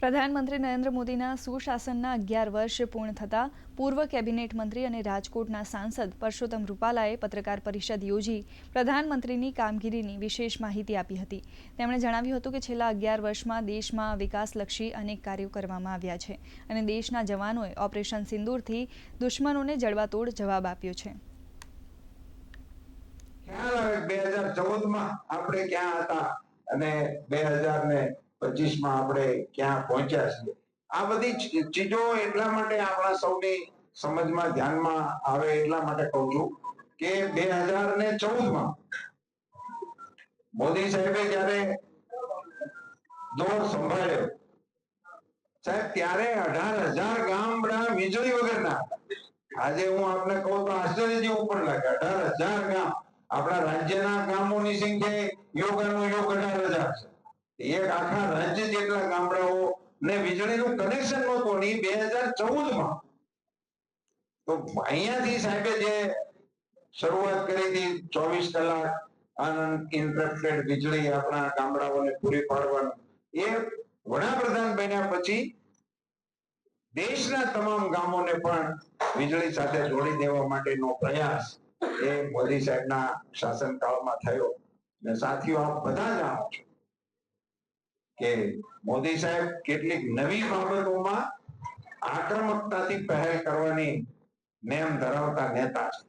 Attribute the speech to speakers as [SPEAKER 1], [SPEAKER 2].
[SPEAKER 1] પ્રધાનમંત્રી નરેન્દ્ર મોદીના સુશાસનના અગિયાર વર્ષ પૂર્ણ થતાં પૂર્વ કેબિનેટ મંત્રી અને રાજકોટના સાંસદ પરસોત્તમ રૂપાલાએ પત્રકાર પરિષદ યોજી પ્રધાનમંત્રીની કામગીરીની વિશેષ માહિતી આપી હતી. તેમણે જણાવ્યું હતું કે છેલ્લા અગિયાર વર્ષમાં દેશમાં વિકાસલક્ષી અનેક કાર્યો કરવામાં આવ્યા છે અને દેશના જવાનોએ ઓપરેશન સિંદૂરથી દુશ્મનોને જડબાતોડ જવાબ આપ્યો છે.
[SPEAKER 2] બે હજાર ચૌદમાં આપણે ક્યાં હતા અને બે હજાર ને પચીસમાં આપણે ક્યાં પહોંચ્યા છીએ આ બધી ચીજો એટલા માટે આપણા સૌની સમજમાં, ધ્યાનમાં આવે એટલા માટે કહું છું કે બે હજાર ને ચૌદમાં મોદી સાહેબે જયારે દોર સંભાળ્યો, સાહેબ ત્યારે અઢાર હજાર ગામડા વીજળી વગરના. આજે હું આપને કહું તો આશ્ચર્ય જેવું પણ લાગે અઢાર હજાર ગામ, આપણા રાજ્યના ગામોની સંખ્યા યોગાનો યોગ અઢાર હજાર છે એક આખા રાજ્ય જેટલા ગામડાઓ ને વીજળીનું કનેક્શન નહોતું. અને બે હજાર ચૌદમાં તો અહીંયાથી સાહેબે જે શરૂઆત કરી હતી ચોવીસ કલાક અનઇન્ટરપ્ટેડ વીજળી આપણા ગામડાઓને પૂરી પાડવાનું, એ વડાપ્રધાન બન્યા પછી દેશના તમામ ગામોને પણ વીજળી સાથે જોડી દેવા માટેનો પ્રયાસ એ મોદી સાહેબના શાસનકાળમાં થયો. અને સાથીઓ, આપ બધા જાણો છો. કે મોદી સાહેબ કેટલીક નવી બાબતોમાં આક્રમકતાથી પહેલ કરવાની નેમ ધરાવતા નેતા છે.